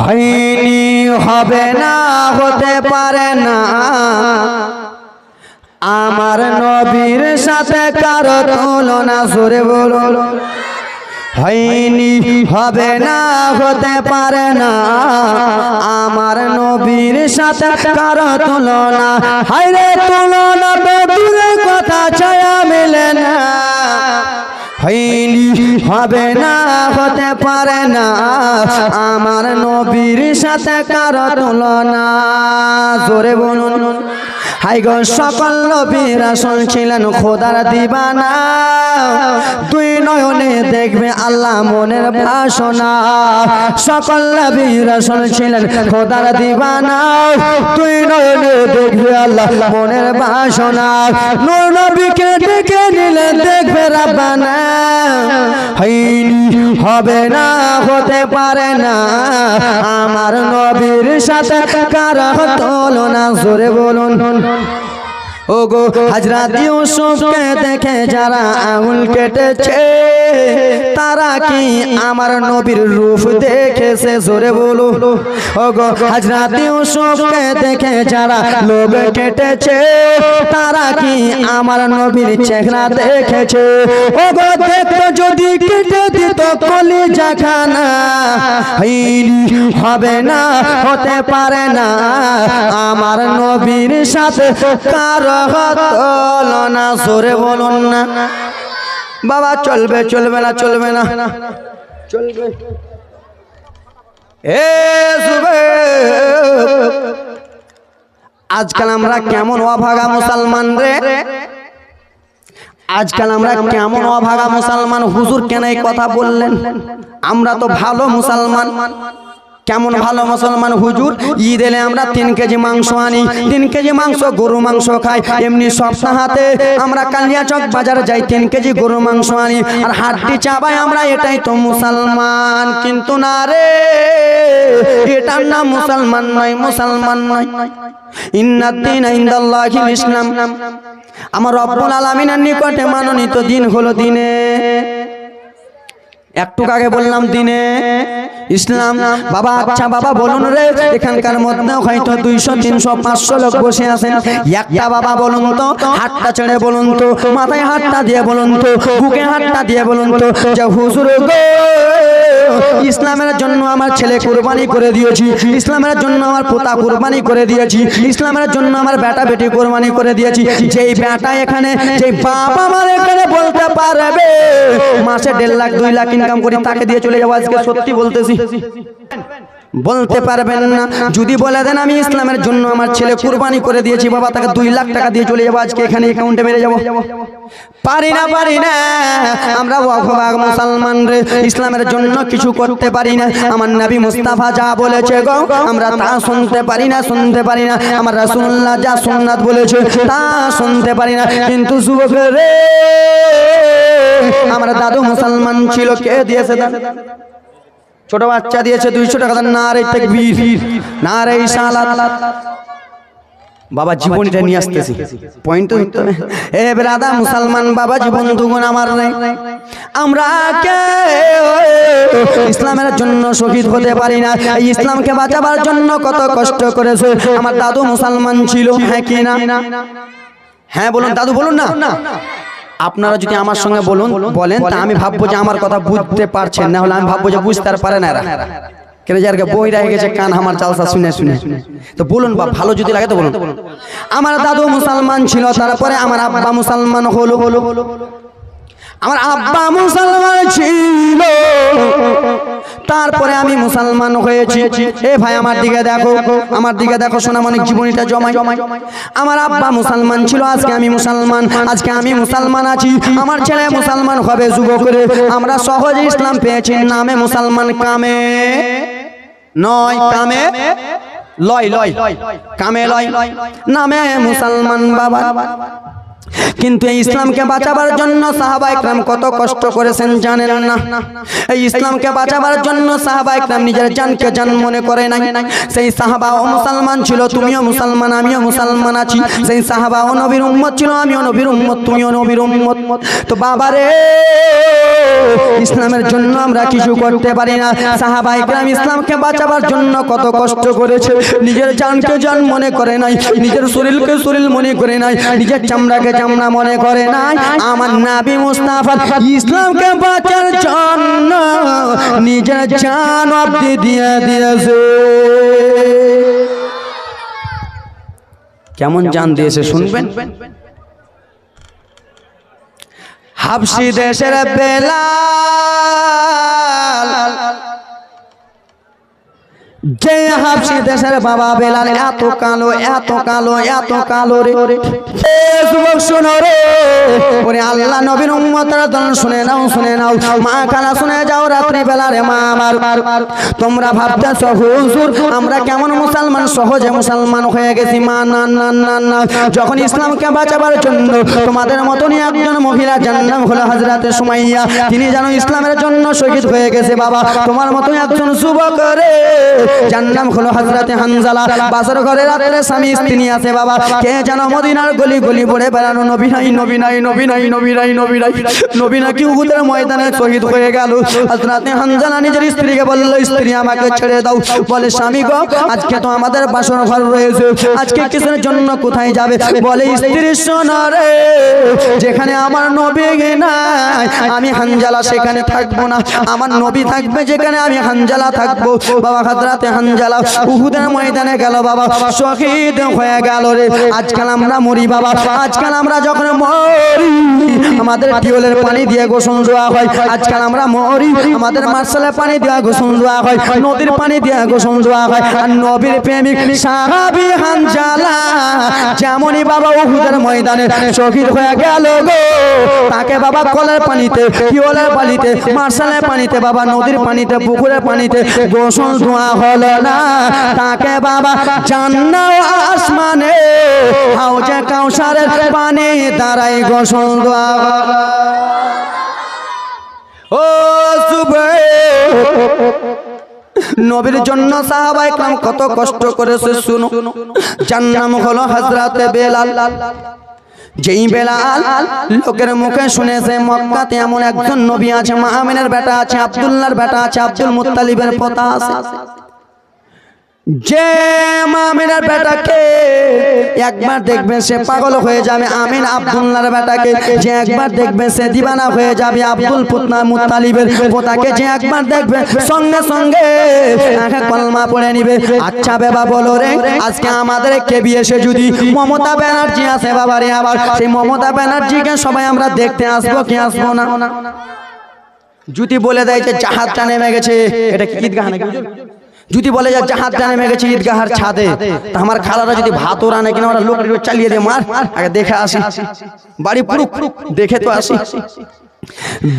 হয়নি, হবে না, হতে পারে না। আমার নবীর সাথে কারও তুলনা, জোরে বলুন। হয়নি, হবে না, হতে পারে না। আমার নবীর সাথে কারও তুলনা হাইরে তুলনা কথা, ছায়া মেলে না। হয়নি, হবে না, হতে পারে না। আমার নবীর সাথে কারও তুলনা। জোরে বলুন, হাই গো, সকল নবীরা শুনছিলেন খোদার দিবানা। তুই নয়নে দেখবে আল্লাহ মনের ভাষণা। সকল নবীরা শুনছিলেন খোদার দিবানা। তুই নয়নে দেখবে আল্লাহ মনের ভাষণা। নূর নবীকে ডেকে নিলে দেখবে রাব্বানা। হবে না হতে পারে না। আমার নবীর সাথে কারা তুলনা জোরে বলুন। ও গো হাজরাত ইউসুফকে দেখে যারা আঙুল কেটেছে, তারা কি আমার নবীর রূপ দেখেছে? জোরে বলো ও গো হাজরাত ইউসুফকে দেখে যারা লোক কেটেছে, তারা কি আমার নবীর চেহারা দেখেছে? ও গো দেখতো যদি কেটে দিত কলি জাখানা হবে না, হতে পারে না। আমার নবীর সাথে কারও তুলনা জোরে বলুন না। বাবা, চলবে চলবে না চলবে না। চলবে। আজকাল আমরা কেমন অভাগা মুসলমান রে? আজকাল আমরা কেমন অভাগা মুসলমান? হুজুর কেন কথা বললেন? আমরা তো ভালো মুসলমান। কেমন ভালো মুসলমান হুজুর? ঈদ এলে আমরা তিন কেজি মাংস আনি। তিন কেজি মাংস গরু মাংস খাই। এমনি সপ্তাহাতে আমরা কালিয়াচক বাজার যাই তিন কেজি গরু মাংস আনি। আর হাড্ডি চাবাই আমরা এটাই তো মুসলমান। কিন্তু না রে এটার নাম মুসলমান নয় মুসলমান নয়। ইন্নাদ্দিন ইন্দাল্লাহিল ইসলাম। আমার রব্বুল আলামিনের নিকটে মানোনীত দিন হলো দিনে। একটু আগে বললাম দিনে ইসলাম বাবা আচ্ছা বাবা বলুন রে এখানকার মধ্যে হয়তো দুইশো তিনশো পাঁচশো লোক বসে আছেন। একটা বাবা বলুন তো হাতটা ছেড়ে বলুন তো মাথায় হাতটা দিয়ে বলুন তো বুকে হাতটা দিয়ে বলুন তো যে হুজুর গো। ইসলামের জন্য আমার ছেলে কোরবানি করে দিয়েছি, ইসলামের জন্য আমার পোতা কোরবানি করে দিয়েছি, ইসলামের জন্য আমার বেটা বেটি কোরবানি করে দিয়েছি। যেই বেটা এখানে, যেই বাবা আমার এখানে বলতে পারবে, মাসে দেড় লাখ, দুই লাখ ইনকাম করি, তাকে দিয়ে চলে যাব আজকে, সত্যি বলতেছি। বলতে পারবেন না। যদি বলে দেন আমি ইসলামের জন্য আমার ছেলে কুরবানি করে দিয়েছি বাবা তাকে দুই লাখ টাকা দিয়ে চলে যাব আজকে এখানে অ্যাকাউন্টে মেরে যাব। পারি না পারি না আমরা অভাগ মুসলমান রে ইসলামের জন্য কিছু করতে পারি না। আমার নবী মুস্তাফা যা বলেছে গো আমরা তা শুনতে পারি না শুনতে পারি না। আমার রাসূলুল্লাহ যা সুন্নাত বলেছে তা শুনতে পারি না। কিন্তু যুবক রে আমার দাদু মুসলমান ছিল কে দিয়েছে দান? ছোট বাচ্চা দিয়েছে দুইশো টাকা না রে তাকবীর না রে ইসালাত বাবা জীবনটা নিয়ে আসতেছি। পয়েন্ট এ ব্রাদা মুসলমান, বাবা জীবন দুগুণ আমার নেই। আমরা কে ইসলামের জন্য শহীদ হতে পারি না। এই ইসলামকে বাঁচাবার জন্য কত কষ্ট করেছে। আমার দাদু মুসলমান ছিল হ্যাঁ কি না? হ্যাঁ বলুন, দাদু, বলুন না। আপনারা যদি আমার সঙ্গে বলুন বলেন তা আমি ভাববো যে আমার কথা বুঝতে পারছেন না হলে আমি ভাববো যে বুঝতে আর পারে না। এরা কেন যার বই রেখে গেছে কান আমার চালসা শুনে শুনে। তো বলুন বা ভালো যদি লাগে তো বলুন। আমার দাদু মুসলমান ছিল তারপরে আমার আব্বা মুসলমান হলো হলো। হলো। আমার আব্বা মুসলমান ছিল। তারপরে আমি মুসলমান হয়েছি। এ ভাই, আমার দিকে দেখো। আমার দিকে দেখো সোনামণিক জীবনীটা জমাই। জমাই আমার আব্বা মুসলমান ছিল, আজকে আমি মুসলমান। আজকে আমি মুসলমান আছি। আমার ছেলে মুসলমান হবে, যুবক করে আমরা সহজে ইসলাম পেয়েছি। নামে মুসলমান, কামে নয়, কামে লয় লয়। কামে লয়। নামে মুসলমান বাবা। কিন্তু এই ইসলামকে বাঁচাবার জন্য সাহাবা ইকরাম কত কষ্ট করেছেন জানেন না? এই ইসলামকে বাঁচাবার জন্য সাহাবা ইকরাম নিজের জানকে জান মনে করে নাই। সেই সাহাবা ও মুসলমান ছিল তুমিও মুসলমান আমিও মুসলমান আছি। সেই সাহাবা ও নবীর উম্মত ছিল আমিও নবীর উম্মত তুমিও নবীর উম্মত। তো বাবারে ইসলামের জন্য আমরা কিছু করতে পারি না। সাহাবা ইকরাম ইসলামকে বাঁচাবার জন্য কত কষ্ট করেছে। নিজের জানকে জান মনে করে নাই নিজের শরীরকে শরীর মনে করে নাই নিজের চামড়াকে চামড়া মনে করে নাই? আমার নাবি মুস্তাফা ইসলামকে বাঁচার জন্য নিজের জান অব্দি দিয়ে দিয়েছে। কেমন জান দিয়েছে শুনবেন? হাবসি দেশের বেলাল যে হাবসি দেশের বাবা বেলাল, এত কালো এত কালো এত কালো রে। যুবক শোনো রে। ওরে আল্লাহ নবীর উম্মতরা দন শুনে নাও শুনে নাও। মা খালা শুনে যাও রাত্রি বেলা রে মা আমার। তোমরা ভাবতেছ, হুজুর, আমরা কেমন মুসলমান? সহজে মুসলমান হয়ে গেছি। মা, না না না না। যখন ইসলামকে বাঁচাবার জন্য তোমাদের মতনই একজন মহিলা যার নাম হলো হজরতে সুমাইয়া। তিনি যেন ইসলামের জন্য শহীদ হয়ে গেছে। বাবা, তোমার মতো একজন যুবক রে। যার নাম হলো হজরতে হানজালা। বাসর ঘরে রাত্রে স্বামী স্ত্রী আছে বাবা। কে যেন মদিনার গলি গলি পড়ে বেড়ানো নবী নাই নবী নাই নবী নাই নবী নাই নবী নাই। নবী নাকি উহুদের ময়দানে শহীদ হয়ে গেল। হজরতে হানজালা নিজের স্ত্রীকে বলল, স্ত্রী, আমাকে ছেড়ে দাও। বলে, স্বামী গো, আজকে তো আমাদের বাসর ঘর রয়েছে। আজকে কিসের জন্য কোথায় যাবে? বলে, স্ত্রী, শোনো রে, যেখানে আমার নবী নাই, আমি হানজালা সেখানে থাকব না। আমার নবী থাকবে যেখানে আমি হানজালা থাকব। বাবা হাজরাতে হানজালা উহুদের ময়দানে গেল বাবা, শহীদ হয়ে গেল রে। আজকাল আমরা মরি বাবা, আজকাল আমরা যখন মরি, আমাদের টিউলের পানি দিয়ে গোসল দেওয়া হয়। আজকাল আমরা মরি, আমাদের মার্শালে পানি দেওয়া গোসল দেওয়া হয়, নদীর পানি দেওয়া গোসল দেওয়া হয়। আর নবীর প্রেমিক সাহাবি হানজালা, যেমনই বাবা উহুদের ময়দানে শহীদ হয়ে গেল গো। তাকে বাবা কলের পানিতে টিউলের পানিতে, মার্শালের পানিতে, বাবা নদীর পানিতে, পুকুরের পানিতে গোসল ধোয়া হলো না, তাকে বাবা জান্নাও আসমানে হাউজে কাউসারের পানি দ্বারাই গোসল ও নবীর জন্য সাহাবাই কাম কত কষ্ট করেছে শুনো। যার নাম হলো হজরতে বেলাল। যেই বেলাল লোকের মুখে শুনেছে, মক্কাতে এমন একজন নবী আছে মাহমিনের বেটা আছে, আব্দুল্লাহর বেটা আছে, আব্দুল মুত্তালিবের পোতা আছে। যে মামিনের বেটাকে একবার দেখবে সে পাগল হয়ে যাবে, আমিন আব্দুল্লাহর বেটাকে যে একবার দেখবে সে দিবানা হয়ে যাবে, আব্দুল পুতনা মুত্তালিবের পোতাকে যে একবার দেখবে, সঙ্গে সঙ্গে কলমা পড়ে নিবে। আচ্ছা বেবা, বলো রে, আজকে আমাদের কে বিয়েছে যদি মমতা ব্যানার্জি আছে বাবা রে আবার, সেই মমতা ব্যানার্জিকে সবাই আমরা দেখতে আসব কি আসব না? যদি বলে দেয় যে জাহাজটা নেমে গেছে, এটা কি নাকি? যদি বলে যে জাহাজটা নেমে গেছে ঈদগাহার ছাদে তা আমার খালারা যদি ভাত ও রানে কিনা আমরা লোক চালিয়ে দিয়ে মার আগে দেখে আসি। বাড়ি পুরুক দেখে তো আসি।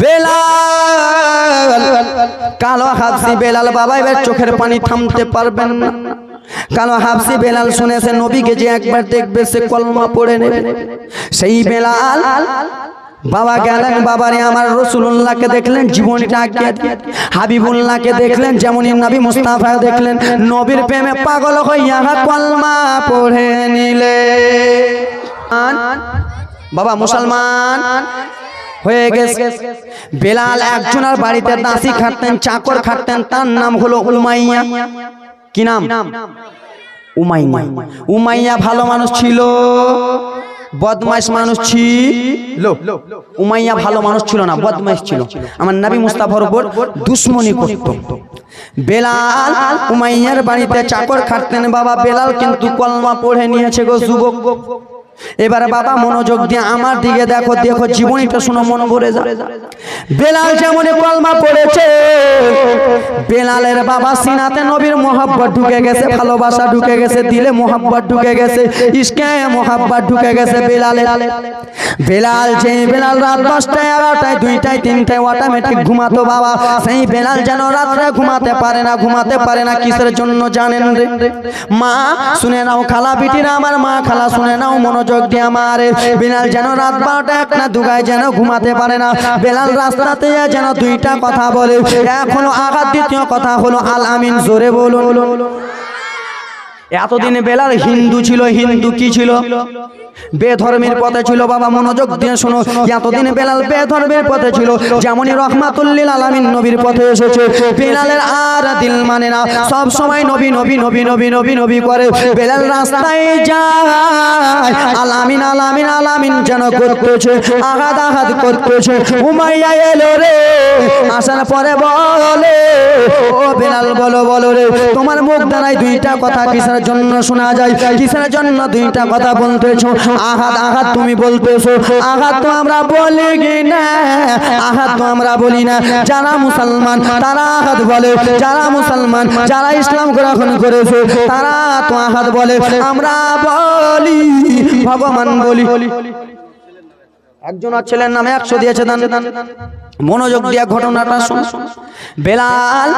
বেলাল কালো হাফসি বেলাল বাবা এবার চোখের পানি থামতে পারবেন না। কালো হাফসি বেলাল শুনেছে নবীকে যে একবার দেখবে সে কলমা পড়ে নেবে। সেই বেলাল বাবা গেলেন বাবারে আমার রসুল্লাহকে দেখলেন জীবনটা আজ্ঞা হাবিবুল্লাহকে দেখলেন যেমন নবী মুস্তাফা দেখলেন নবীর প্রেমে পাগল হইয়া কলমা পড়ে নিলে। বাবা মুসলমান হয়ে গেছে। বেলাল একজনের বাড়িতে দাসি খাটতেন চাকর খাটতেন তার নাম হলো উমাইয়া। কি নাম? উমাইয়া। উমাইয়া ভালো মানুষ ছিল। বদমাইশ মানুষ ছিল। উমাইয়া ভালো মানুষ ছিল না, বদমাইশ ছিল। আমার নবী মুস্তাফার উপর দুশ্মনী করত। বেলাল উমাইয়ার বাড়িতে চাকর খাটতেন। বাবা বেলাল কিন্তু কলমা পড়ে নিয়েছে গো যুবক। এবার বাবা মনোযোগ দিয়ে আমার দিকে দেখো দেখো জীবনীটা শুনো মন ভরে যা। বেলাল যেমন কলমা পড়েছে বেলালের বাবা সিনাতে নবীর মোহাব্বত ঢুকে গেছে ভালোবাসা ঢুকে গেছে দিলে মোহাব্বত ঢুকে গেছে ইসকে মোহাব্বত ঢুকে গেছে বেলালের বেলাল যে বেলাল রাত দশটায় এগারোটায় দুইটায় তিনটায় অটোমেটিক ঘুমাতো বাবা। সেই বেলাল যেন রাত্রে ঘুমাতে পারে না ঘুমাতে পারে না কিসের জন্য জানেন রে? মা শুনে নাও খালা বিটিরা আমার মা খালা শুনে নাও মনোযোগ মনোযোগ দিয়ে আমার বেলাল যেন রাত বারোটা এক না দুগায় যেন ঘুমাতে পারে না। বেলাল রাস্তাতে যেন দুইটা কথা বলে। এখনও আঘাত, দ্বিতীয় কথা হলো আল আমিন, জোরে বলুন। এতদিনে বেলাল হিন্দু ছিল, হিন্দু কি ছিল? বেধর্মের পথে ছিল বাবা মনোযোগ দিয়ে শোনো। এতদিনে বেলাল বেধর্মের পথে ছিল, যেমনই রহমাতুল্লিল আলামিন নবীর পথে এসেছে। বেলালের আর দিল মানে না, সব সময় নবী নবী নবী নবী নবী নবী করে। বেলাল রাস্তায় যায়, আলামিন আলামিন আলামিন যেন করতেছে আঘাত আঘাত করতেছে। উমাইয়া এলো রে, আসার পরে বলে, ও বেলাল, বলো বলো রে, তোমার মুখ দ্বারাই দুইটা কথা কিসের জন্য শোনা যায়? কিসের জন্য দুইটা কথা বলতেছো? আঘাত আঘাত তুমি বলতেছো। আঘাত তো আমরা বলি না? আঘাত তো আমরা বলি না। যারা মুসলমান, তারা আঘাত বলে। যারা মুসলমান, যারা ইসলাম গ্রহণ করেছে, তারা তো আঘাত বলে। আমরা বলি, ভগবান বলি। একজন ছেলের নামে একশো দিয়েছে দান। মনোযোগ দিয়া ঘটনাটা বেলাল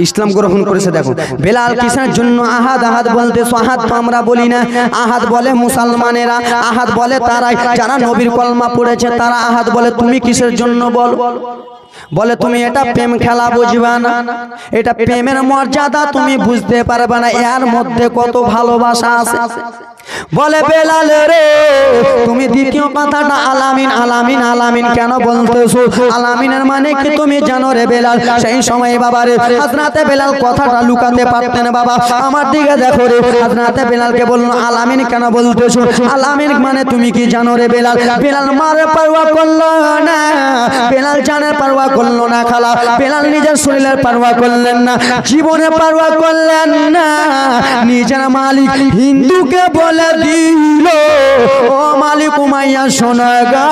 ইসলাম গ্রহণ করেছে দেখো। বেলাল কিসের জন্য আহাদ আহাদ বলতে আহাদ তো আমরা বলি না। আহাদ বলে মুসলমানেরা, আহাদ বলে তারাই। যারা নবীর কলমা পড়েছে তারা আহাদ বলে। তুমি কিসের জন্য বল? বলে তুমি এটা প্রেম খেলা বুঝবা না। এটা প্রেমের মর্যাদা তুমি বুঝতে পারবে না। এর মধ্যে কত ভালোবাসা আছে। বলে বেলাল রে তুমি দ্বিতীয় কথাটা আলামিন আলামিন আলামিন কেন বলতেছো? আলামিনের মানে কি তুমি জানো রে বেলাল? সেই সময় বাবা রে হাজরাতে বেলাল কথাটা লুকাতে পারতেন বাবা। আমার দিকে দেখো রে হাজরাতে বেলালকে বলল আলামিন কেন বলতেছো? আলামিন মানে তুমি কি জানো রে বেলাল? বেলাল? মারে পারওয়া করল না বেলাল জানের পারওয়া করল না খালা। বেলাল নিজের শরীরের পারওয়া করলেন না, জীবনে পারওয়া করলেন না। নিজের মালিক হিন্দুকে বলে দিল, ও মালিক উমাইয়া, শোনা গা,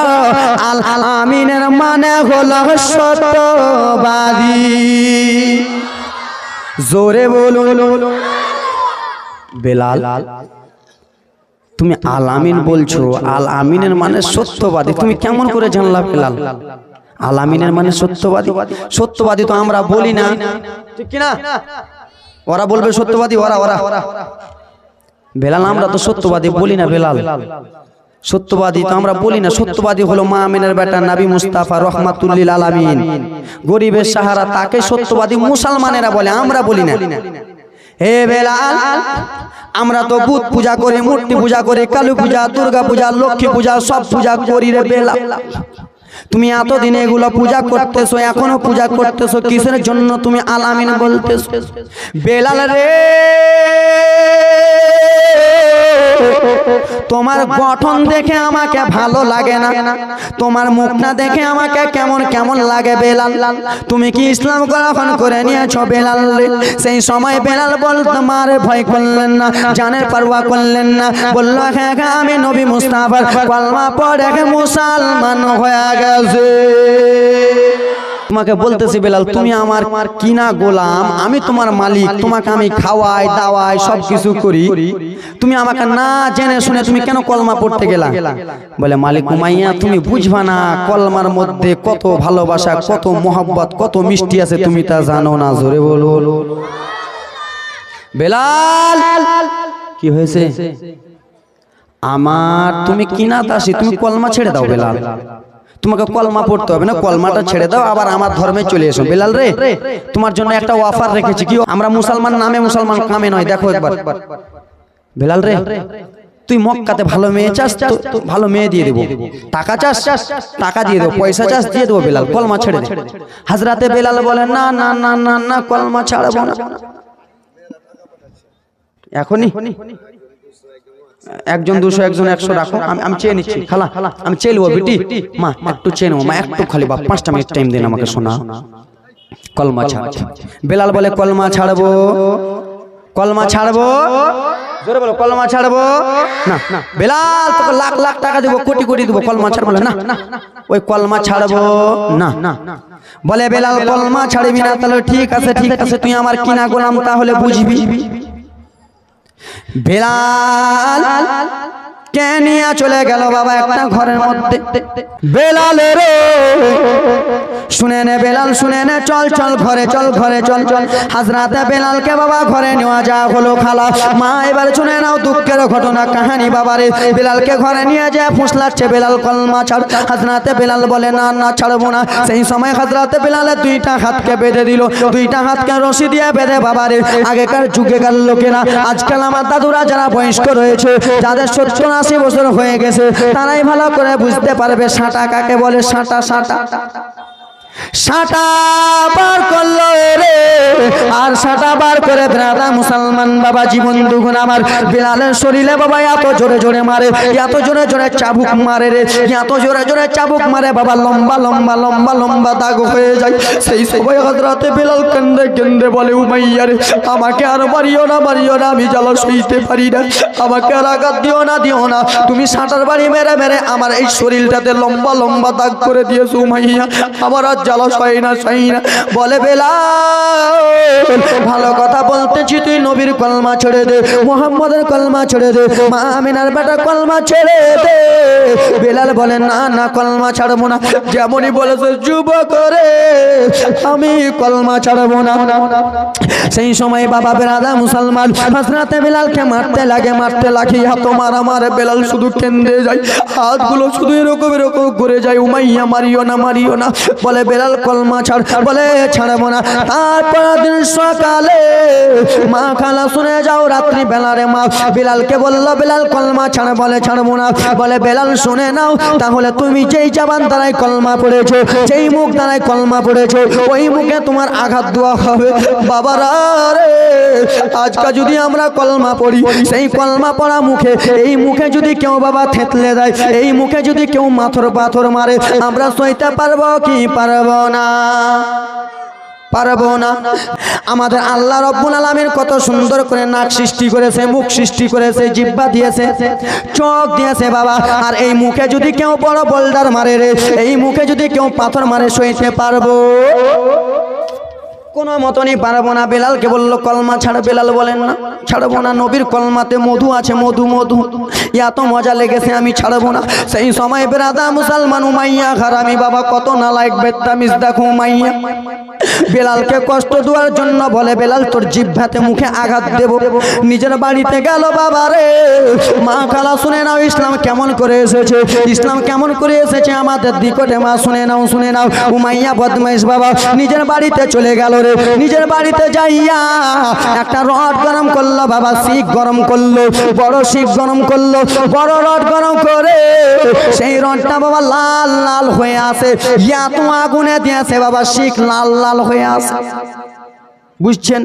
আল আমিনের মানে হলো সত্যবাদী। জোরে বলুন। বেলাল, তুমি আল আমিন বলছো, আল আমিনের মানে সত্যবাদী। তুমি কেমন করে জানলা বেলাল? আল আমিনের মানে সত্যবাদী। সত্যবাদী তো আমরা বলি না। ঠিক কিনা? ওরা বলবে সত্যবাদী, ওরা ওরা। বেলাল, আমরা তো সত্যবাদী বলি না, বেলাল। সত্যবাদী তো আমরা বলি না। সত্যবাদী হলো মা আমিনের বেটা নাবি মুস্তাফা রহমাতুল্লিল আলামিন। গরিবের সাহারা তাকে সত্যবাদী মুসলমানেরা বলে, আমরা বলি না। হে বেলাল, আমরা তো বুধ পূজা করি, মূর্তি পূজা করি, কালী পূজা, দুর্গা পূজা, লক্ষ্মী পূজা, সব পূজা করি রে বেলাল। তুমি এতদিন এগুলো পূজা করতেছো এখনও পূজা করতেছো কিসের জন্য তুমি আলামিন বলতেছো? বেলাল রে! তোমার গঠন দেখে আমাকে ভালো লাগে না। তোমার মুখটা দেখে আমাকে কেমন কেমন লাগে বেলাল? তুমি কি ইসলাম গ্রহণ করে নিয়েছো বেলাল? সেই সময় বেলাল বল তোমার ভয় করলেন না জানের পারওয়া করলেন না। বলল হ্যাঁ হ্যাঁ আমি নবী মুস্তাফার কলমা পড়ে মুসলমান হয়ে গেছে। তোমাকে বলতেছি বেলাল তুমি আমার কিনা গোলাম? আমি তোমার মালিক তোমাকে আমি খাওয়াই দাওয়াই সব কিছু করি। তুমি আমাকে না জেনে শুনে তুমি কেন কলমা পড়তে গেলা? বলে মালিক উমাইয়া তুমি বুঝবা না কলমার মধ্যে কত ভালোবাসা কত মোহাব্বত কত মিষ্টি আছে তুমি তা জানো না জোরে বলো। বেলাল! কি হয়েছে? আমার তুমি কিনা দাসী তুমি কলমা ছেড়ে দাও বেলাল। তোমাকে কলমা পড়তে হবে না কলমাটা ছেড়ে দাও আবার আমার ধর্মে চলে এসো। বেলাল রে তোমার জন্য একটা অফার রেখেছি কি আমরা মুসলমান নামে মুসলমান কামে নয় দেখো একবার। বেলাল রে তুই মক্কাতে ভালো মেয়ে চাস তো ভালো মেয়ে দিয়ে দেবো। টাকা চাস টাকা দিয়ে দেবো পয়সা চাস দিয়ে দেবো বেলাল কলমা ছেড়ে দে। হাজরাতে বেলাল বলে না না না না না কলমা ছাড়বো না। এখনই? একজন দুশো একজন একশো রাখো। আমি আমি চেয়ে নিচ্ছি। খালা আমি চেয়ে নেব বেটি। মা একটু চেয়ে নেব। মা একটু খালি বাপ পাঁচটা মিনিট টাইম দিন আমাকে শোনা। কলমা ছাড় বেলাল বলে কলমা ছাড়বো। কলমা ছাড়বো। জোরে বলো কলমা ছাড়বো। না না। বেলাল তোকে লাখ লাখ টাকা দেবো কোটি কোটি দেবো কলমা ছাড়বো না না। ওই কলমা ছাড়বো। না না। বলে বেলাল কলমা ছাড়বি না তাহলে ঠিক আছে ঠিক আছে। তুই আমার কিনা গোলাম তাহলে বুঝবি। বেলাল কে চলে গেল বাবা একটা ঘরের মধ্যে? বেলালের শুনে নে বেলাল, শুনে নে, চল চল ঘরে চল ঘরে, চল চল। হাজরাতে বেলালকে বাবা ঘরে নেওয়া যা হলো খালা। মা, এবার শুনে নাও দুঃখের ঘটনা, কাহানি বাবারে। বেলালকে ঘরে নিয়ে যায়, ফুসলাচ্ছে বেলাল কলমা ছাড়। হাজরাতে বেলাল বলে, না না, ছাড়বো না। সেই সময় হাজরাতে বেলালে দুইটা হাতকে বেঁধে দিল। দুইটা হাতকে রশি দিয়ে বেঁধে বাবারে। আগেকার যুগেকার লোকেরা আজকাল আমার দাদুরা যারা বয়স্ক রয়েছে, যাদের সত্তর আশি বছর হয়ে গেছে তারাই ভালো করে বুঝতে পারবে সাঁটা কাকে বলে সাঁটা সাঁটা। বার করল রে আর বার করে ব্রাদা মুসলমান বাবা, জীবন আমার। শরীরে বাবা জোরে জোরে মারে জোরে জোরে চাবুক মারে রে জোরে জোরে চাবুক মারে বাবা, লম্বা লম্বা লম্বা লম্বা দাগ হয়ে যায়। সেই বিলাল কেন্দ্রে কেন্দ্রে বলে রে, আমাকে আর মারিও না মারিও না, আমি জ্বালা সইতে পারি না। আমাকে আর আঘাত দিও না দিও না। তুমি সাঁটার বাড়ি মেরে মেরে আমার এই শরীরটাতে লম্বা লম্বা দাগ করে দিয়েছ উমাইয়া। আমার আর ভালো কথা বলতেছি তুই নবীর কলমা ছেড়ে দে, মোহাম্মদের কলমা ছেড়ে দে বেটা কলমা ছেড়ে দে। বেলাল বলে, না না, কলমা ছাড়বো না। যেমনই বলেছে, যুব করে, আমি কলমা ছাড়বো না। সেই সময় বাবা বেরাদা মুসলমান হাসরাতে বেলালকে মারতে লাগে মারতে লাগে হাত মারা মারে বেলাল শুধু কেন্দ্রে যায়, হাতগুলো শুধু এরকম এরকম ঘুরে যায়, উমাইয়া, মারিও না মারিও না। বলে বেলাল কলমা ছাড়, বলে ছাড়বো না। তারপর দিন সকালে মা খালা শুনে যাও, রাত্রি বেলারে মা। বেলালকে বলল, বেলাল কলমা ছাড়, বলে ছাড়বো না। বলে, বেলাল, শুনে নাও, তাহলে তুমি যেই জবান দ্বারাই কলমা পড়েছো, যেই মুখ দ্বারাই কলমা পড়েছো, ওই মুখে তোমার আঘাত দেওয়া হবে। বাবারা রে, আজকে যদি আমরা কলমা পড়ি, সেই কলমা পড়া মুখে, এই মুখে যদি কেউ বাবা থেতলে দেয়, এই মুখে যদি কেউ মাথর পাথর মারে, আমরা সইতে পারব কি পারব না। না। আমাদের আল্লাহ রব্বুল আলমের কত সুন্দর করে নাক সৃষ্টি করেছে, মুখ সৃষ্টি করেছে, জিব্বা দিয়েছে, চোখ দিয়েছে বাবা। আর এই মুখে যদি কেউ বড় বোল্ডার মারে রে, এই মুখে যদি কেউ পাথর মারে, সইতে পারব? কোনো মতনই পারব না। বেলালকে বলল, কলমা ছাড় বেলাল বলেন না, ছাড়বো না। নবীর কলমাতে মধু আছে, মধু মধু। এত মজা লেগেছে, আমি ছাড়বো না। সেই সময় বেরাদা মুসলমান উমাইয়া খারামি বাবা, কত না লাইক বেত্তামিস দেখো উমাইয়া। বেলালকে কষ্ট দেওয়ার জন্য বলে, বেলাল, তোর জিভ্ভাতে মুখে আঘাত দেব। নিজের বাড়িতে গেল বাবা রে। মা খালা, শুনে নাও, ইসলাম কেমন করে এসেছে। ইসলাম কেমন করে এসেছে আমাদের দিকটে, মা, শুনে নাও শুনে নাও। উমাইয়া বদমাইশ বাবা, নিজের বাড়িতে চলে গেল রে নিজের বাড়িতে যাইয়া একটা রড গরম করল, বাবা শিখ গরম করল, বড় শিখ গরম করল, বড় রড গরম করে সেই রডটা বাবা লাল লাল হয়ে আসে তো আগুনে দিয়েছে, বাবা শিখ লাল লাল হয়ে আসে বুঝছেন?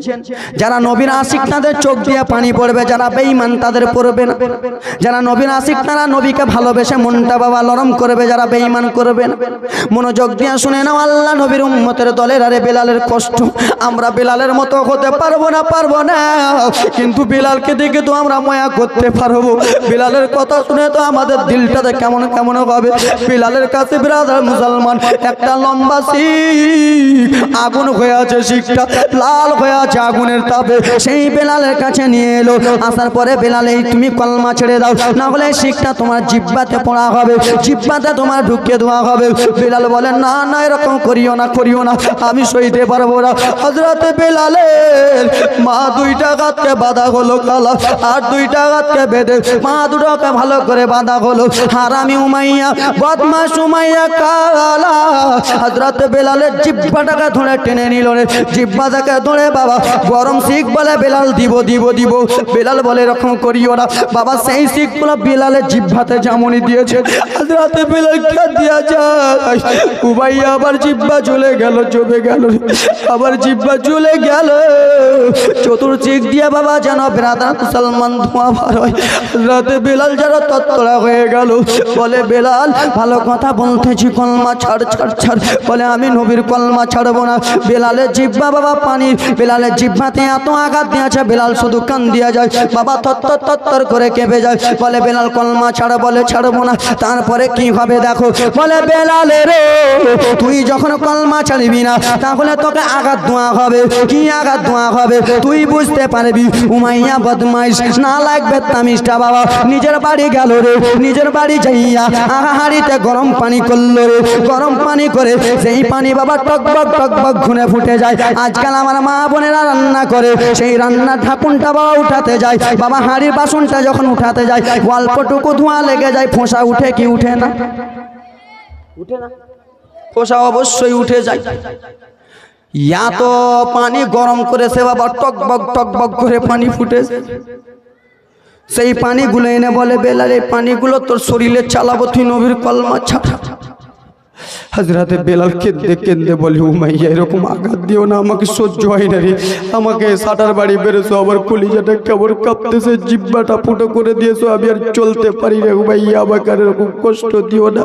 যারা নবীন আশিক তাদের চোখ দিয়ে পানি পড়বে, যারা বেঈমান, তাদের পড়বে না। যারা নবীন আশিক তারা নবীকে ভালোবেসে মনটা বাবা নরম করবে, যারা বেঈমান করবে না। মনোযোগ দিয়ে শুনে নাও, আল্লাহ নবীর উম্মতের দলের আরে বেলালের কষ্ট। আমরা বেলালের মতো হতে পারব না পারব না। কিন্তু বেলালকে দেখে তো আমরা ময়া করতে পারব। বেলালের কথা শুনে তো আমাদের দিলটাতে কেমন কেমন হবে। বেলালের কাছে বিরাদার মুসলমান, একটা লম্বা শিখ, আগুন হয়ে আছে শিখটা। হয়ে আছে আগুনের তাপে। সেই বেলালের কাছে নিয়ে এলো। আসার পরে বেলালে তুমি কলমা ছেড়ে দাও। না হলে শিখটা তোমার জিব্বাতে পড়া হবে। জিব্বাতে তোমার ঢুকিয়ে দেওয়া হবে। বেলাল বলে, না না, এরকম করিও না করিও না। আমি সইতে পারব না। হজরতে বেলালের মা দুইটা গাতকে বাঁধা হলো কালা, আর দুইটা গাতকে বেঁধে মা দুটোকে ভালো করে বাঁধা হলো। আর আমি উমাইয়া বদমাস উমাইয়া কালা হজরতে বেলালের জিব্বাটাকে ধরে টেনে নিল জিব্বাটাকে ধরে বাবা। গরম শিখ বলে বেলাল, দিব দিব দিব। বেলাল বলে, এরকম করিও না। বাবা, সেই শিখগুলো বেলালের জিব্বাতে যেমনই দিয়েছে। হজরতে বেলাল উমাইয়া আবার জিব্বা চলে গেল চলে গেল। আবার জিব্বা চলে গেল। চতুর্চিক দিয়ে বাবা, যেন বেড়াদা মুসলমান ধোঁয়া বার হয়। রাতে বেলাল যেন তত্তরা হয়ে গেল। বলে, বেলাল, ভালো কথা বলতেছি, কলমা ছাড় ছাড় ছাড়। বলে, আমি নবীর কলমা ছাড়বো না। বেলালের জিব্বা বাবা, পানির বেলালের জিহ্বাতে এত আঘাত দিয়েছে, বেলাল শুধু কান দিয়া যায়। বাবা তত্তর তত্তর করে কেঁপে যায়। বলে, বেলাল, কলমা ছাড়া, বলে, ছাড়বো না। তারপরে কি হবে দেখো? বলে, বেলালে রে, তুই যখন কলমা ছাড়বি না, তাহলে তোকে আঘাত ধোঁয়া হবে। কি আঘাত ধোঁয়া হবে? তুই বুঝতে পারবি। উমাইয়া বদমাইশ, না লাগবে তামিজটা বাবা। নিজের বাড়ি গেল রে, নিজের বাড়ি যাইয়া হাড়িতে গরম পানি করল রে। গরম পানি করে সেই পানি বাবা টকবক টকবক ঘুরে ফুটে যায়। আজকাল আমার মা বোনেরা রান্না করে, সেই রান্নার ঢাকুনটা বাবা উঠাতে যায়। বাবা হাড়ির বাসনটা যখন উঠাতে যায়, অল্পটুকু ধোঁয়া লেগে যায়, ফোঁসা উঠে কি উঠে না? উঠে না। ফোঁসা অবশ্যই উঠে যায়। এত পানি গরম করেছে বাবা টকবক টকবক করে পানি ফুটেছে। সেই পানিগুলো এনে বলে বেলার এই পানিগুলো তোর শরীরে চালাবো তুই নবীর কলমা ছাড়া হাজরাতে বেলাল কেঁদে কেঁদে বলে, উমাইয়া, এরকম আঘাত দিও না, আমাকে সহ্য হয় না রে। আমাকে সাটার বাড়ি বেরোছো আবার কলিজাটা কেবল কাঁপতেছে? জিব্বাটা ফুটো করে দিয়েছ, আমি আর চলতে পারি না, উমাইয়া, আমাকে আর এরকম কষ্ট দিও না।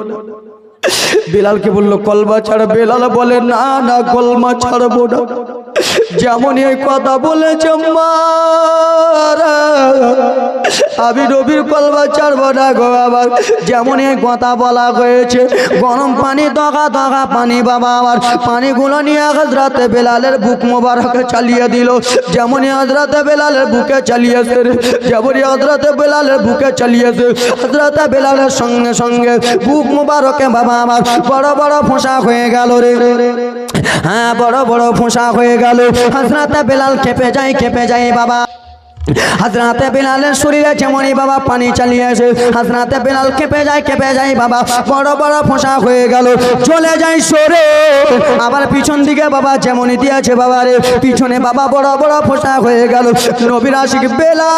বেলালকে বলল, কলমা ছাড়া, বেলাল বলে, না না, কলমা ছাড়বো না। যেমন এই কথা বলেছে আমি নবীর কলমা ছাড়বো না গো আবার। যেমন এই কথা বলা হয়েছে, গরম পানি, দগা দগা পানি বাবা আবার পানিগুলো নিয়ে হজরাতে বেলালের বুক মোবারকে চালিয়ে দিল। যেমনই হজরাতে বেলালের বুকে চালিয়েছে যেমনই হজরাতে বেলালের বুকে চালিয়েছে হজরাতে বেলালের সঙ্গে সঙ্গে বুক মোবারকে বাবা আমার বড় বড় ফোঁসা হয়ে গেল রে। হ্যাঁ বড় বড় ফোঁসা হয়ে গেল। হাজরাতে বেলাল খেপে যায় খেপে যায় বাবা। হাজরাতে বেলালের শরীরে যেমনই বাবা পানি চালিয়েছে হাজরাতে বেলাল কেঁপে যায় কেঁপে যায়, বাবা বড় বড় ফোঁসা হয়ে গেল, চলে যায় সরে। আবার পিছন দিকে বাবা যেমনই দিয়েছে বাবা রে, পিছনে বাবা বড় বড় ফোঁসা হয়ে গেল। নবীর আশিক বেলাল,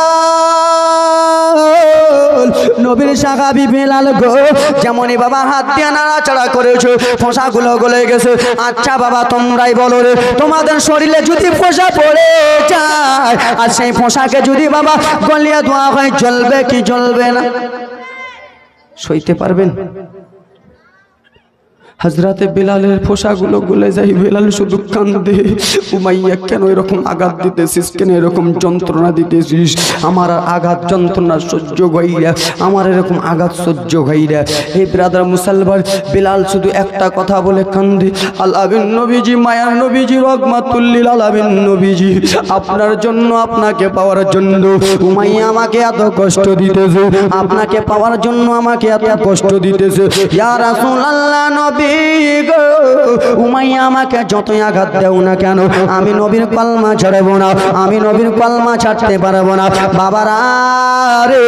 নবীর সাহাবি বেলাল গো, যেমনই বাবা হাত দিয়ে নাড়াচাড়া করেছ, ফোঁসাগুলো গলে গেছে। আচ্ছা বাবা, তোমরাই বলো রে, তোমাদের শরীরে যদি ফোঁসা পড়ে যায়, আর সেই ফোঁসাকে যদি বাবা গলিয়ে ধোয়া হয় জ্বলবে কি জ্বলবে না? সইতে পারবেন? হাজরাতে বেলালের পোশাকগুলো গলে যায়। বেলাল শুধু কান্দে, উমাইয়া, কেন এরকম আঘাত দিতেছিস? কেন এরকম যন্ত্রণা দিতেছিস? আমার আঘাত যন্ত্রণা সহ্য হইয়া, আমার এরকম আঘাত সহ্য হইয়া। এই ব্রাদার মুসালমান, বেলাল শুধু একটা কথা বলে কান্দে আলাবিন নবীজি, মায়ার নবীজি রহমাতুল্লিল আলাবিন নবীজি, আপনার জন্য, আপনাকে পাওয়ার জন্য উমাইয়া আমাকে এত কষ্ট দিতেছে। আপনাকে পাওয়ার জন্য আমাকে এত কষ্ট দিতেছে। ইয়া রাসূলুল্লাহ, নবী গো, উমাইয়া আমাকে যতই আঘাত দেও না কেন, আমি নবীর কলমা ছাড়বো না, আমি নবীর কলমা ছাড়তে পারব না। বাবারা রে,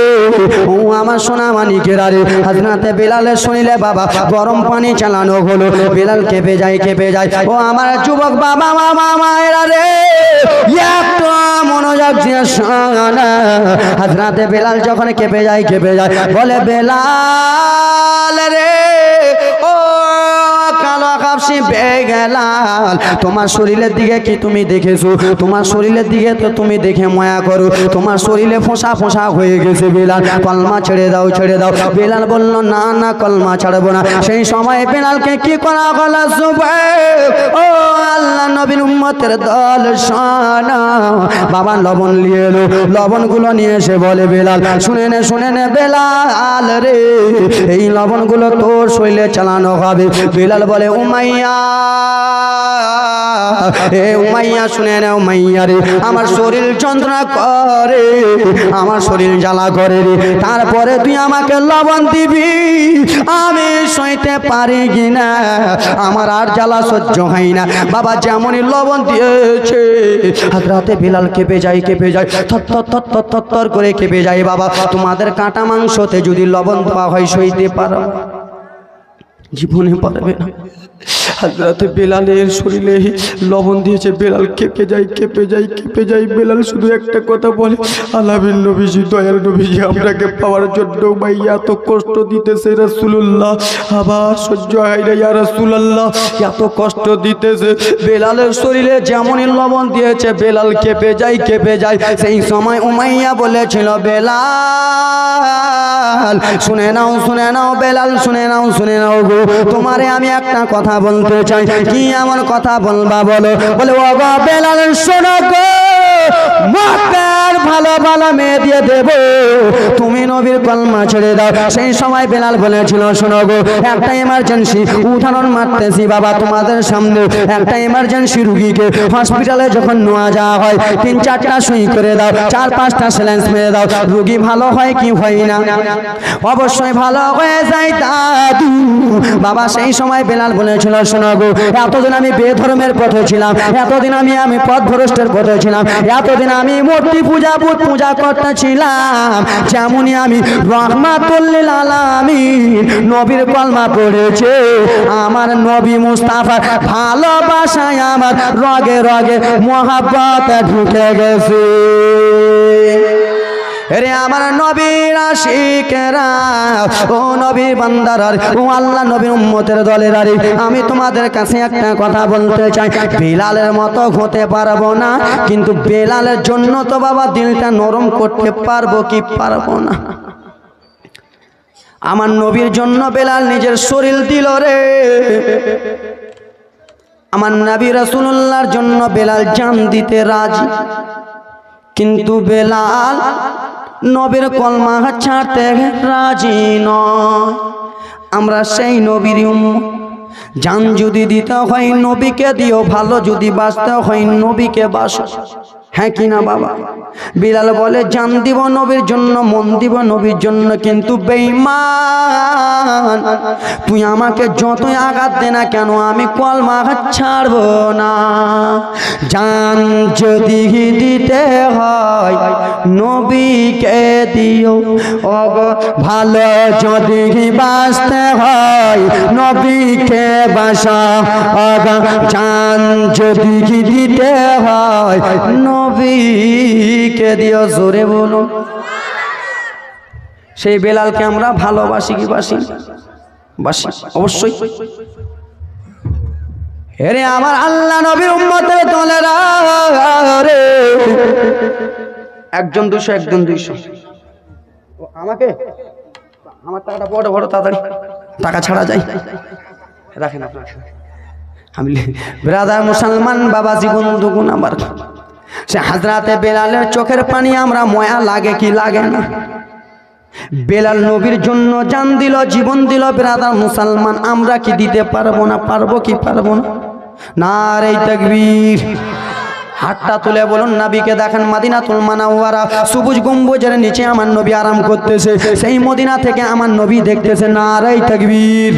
ও আমার সোনা মানিকেরা রে, হাজরাতে বেলালে শুনিলে বাবা, গরম পানি চালানো হলো, বেলাল কেঁপে যায় কেঁপে যায়। ও আমার যুবক বাবা মামা মায়েরা রে একটা মনোযোগ দিয়ে শোনা। হাজরাতে বেলাল যখন কেঁপে যায় কেঁপে যায়, বলে, বেলাল রে কাপসি বেগেলাল তোমার শরীরের দিকে কি তুমি দেখেছ? তোমার শরীরের দিকে তো তুমি দেখে মায়া করো। তোমার শরীরে ফোঁসা ফোঁসা হয়ে গেছে বেলাল। কলমা ছেড়ে দাও ছেড়ে দাও। বেলাল বলল, না না, কলমা ছাড়বো না। সেই সময় বেলালকে কি করা গলা ও আল্লাহ নবীন উম্মতের দল শোনা। বাবা লবণ নিয়ে এলো। লবণগুলো নিয়ে এসে বলে, বেলাল, শুনে নে শুনে নে, বেলাল রে, এই লবণগুলো তোর শৈলে চালানো হবে। বেলাল বলে উমাইয়া, শুনে নে উমাইয়া রে, আমার শরীর যন্ত্রণা করে, আমার শরীর জ্বালা করে রে। তারপরে তুই আমাকে লবণ দিবি, আমি সইতে পারি কিনা? আমার আর জ্বালা সহ্য হয় না। বাবা যেমনই লবণ দিয়েছে রাতে বিলাল কেঁপে যায় কেঁপে যায়, থর থর থর থর করে কেঁপে যায়। বাবা, তোমাদের কাটা মাংসতে যদি লবণ দেওয়া হয়, সইতে পারো জীবনে পারবে না। হাজরাতে বেলালের শরীরে লবণ দিয়েছে। বেলাল কেঁপে যায় কেঁপে যায় কেঁপে যায়। বেলাল শুধু একটা কথা বলে আলাবিন নবীজি, দয়াল নবীজি আপনাকে পাওয়ার জন্য ভাই এত কষ্ট দিতেছে রাসূলুল্লাহ। আবার সহ্য হয় না, ইয়া রাসূলুল্লাহ, এত কষ্ট দিতেছে। বেলালের শরীরে যেমনই লবণ দিয়েছে, বেলাল কেঁপে যায় কেঁপে যায়। সেই সময় উমাইয়া বলেছিল, বেলাল, শুনে নাও শুনে নাও, বেলাল, শুনে নাও শুনে নাও গো। তোমারে আমি একটা কথা বল বলতে চাই, কি এমন কথা বলবা বলো? বলে ও গো বেলাল, শোনো গো মক্কার ভালো ভালো মেয়ে দিয়ে দেব। তুমি নবীর কলমা ছেড়ে দাও। সেই সময় বেলাল বলেছিল, শোনো গো, একটা এমার্জেন্সি উদাহরণ মারতেছি বাবা তোমাদের সামনে। একটা এমার্জেন্সি রুগীকে হসপিটালে যখন নেওয়া যাওয়া হয়, তিন চারটা সুই করে দাও, চার পাঁচটা স্যালেন্স মেরে দাও। রুগী ভালো হয় কি হয় না? অবশ্যই ভালো হয়ে যায় দাদু। বাবা সেই সময় বেলাল বলেছিল শোনো গো এতদিন আমি বেধর্মের পথে ছিলাম। এতদিন আমি আমি পথ ভ্রষ্টের পথে ছিলাম। এতদিন আমি মূর্তি পূজা, বুধ পূজা করতেছিলাম যেমনই আমি নবীর কলমা পড়েছে, আমার নবী মুস্তাফার ভালোবাসায় আমার রগে রগে মহাব্বত ঢুকে গেছে। রে আমার নবীর আশিকেরা, ও বান্দার, ও আল্লাহ নবীর উম্মতের দলের আরে, আমি তোমাদের কাছে একটা কথা বলতে চাই। বেলালের মতো হতে পারব না, কিন্তু বেলালের জন্য তো বাবা দিলটা নরম করতে পারব কি পারব না। আমার নবীর জন্য বেলাল নিজের শরীর দিল রে। আমার নবী রাসূলুল্লাহর জন্য বেলাল জান দিতে রাজি। কিন্তু বেলাল নবীর কলমা ছাড়তে রাজি নয়। আমরা সেই নবীর যান যদি দিতে হয় নবীকে, দিও ভালো যদি বাঁচতে হয় নবীকে বাসো হ্যাঁ কি না বাবা? বিলাল বলে, জান দিব নবীর জন্য, মন দিব নবীর জন্য, কিন্তু বেঈমান, তুই আমাকে যতই আঘাত দে না কেন, আমি কলমা আঘাত ছাড়বো না। জান যদি দিতে হয়, নবীকে দিও। অগ ভালো যদি বাঁচতে হয়, নবীকে বাসা অগ জান যদি দিতে হয় নবীকে দিও জোরে বলুন। সেই বেলালকে আমরা ভালোবাসি কি বাসি? বাসি, অবশ্যই। হেরে আমার আল্লাহ নবীর উম্মতের দলেরা রে একজন দুশো একজন দুইশো। আমাকে? আমার টাকাটা বড় বড়, তাড়াতাড়ি। টাকা ছাড়া যায়। রাখেন আপনার আমি ব্রাদার মুসলমান বাবা জীবন দুগুণ আমার। সে হাজরাতে বেলালের চোখের পানি আমরা ময়া লাগে কি লাগে না? বেলাল নবীর জন্য জান দিল, জীবন দিল, ব্রাদার মুসলমান, আমরা কি দিতে পারব না, পারব কি পারব না? না রে তকবীর। হাতটা তুলে বলুন নাবিকে দেখেন মাদিনাতুল মানাওয়ারা, সবুজ গম্বুজের নিচে আমার নবী আরাম করতেছে, সেই মদিনা থেকে আমার নবী দেখতেছে না রে তকবীর।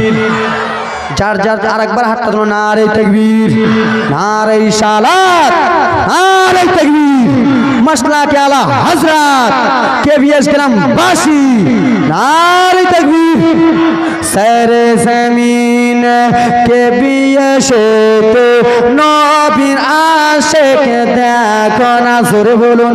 যার যার আরেকবার হাতটা তুলো না রে তকবীর না রে সালাত না রে তকবীর। মশলা কে আলা হজরত কে বিএস গ্রাম বাসি না রে তকবীর। সরে জমিন কে বিএসে তো নবীর আশেক, দেখো না জোরে বলুন।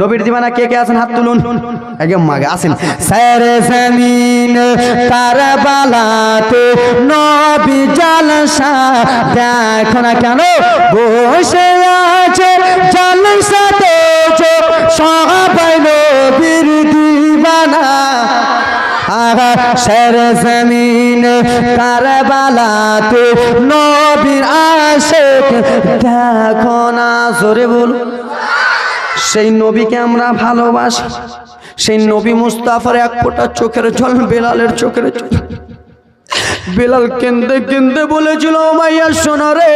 নবীর দিবানা কে কে আছেন? হাত তুলুন। একদম মাগে আসেন সরে জমিন, কারবালাতে নবী জলসা। দেখো না কেন? বসে আছে জলসাতে সবাই নবীর দিবানা শের জমিন, কারবালাতে নবীর আশেক। দেখো না, জোরে বল সেই নবীকে আমরা ভালোবাসি। সেই নবী মুস্তাফার এক ফোঁটা চোখের জল, বেলালের চোখের জল। বেলাল কেন্দে কেন্দে বলেছিল, মাইয়া, শোনো রে।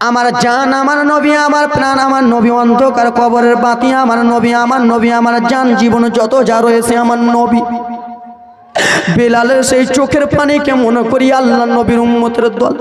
আমার জান, আমার নবী, আমার প্রাণ, আমার নবী অন্ধকার কবরের বাতি, আমার নবী আমার নবী, আমার জান, জীবন যত যা রয়েছে, আমার নবী। বেলালের সেই চোখের পানিকে মনে করি আল্লাহ নবীর উম্মতের দল।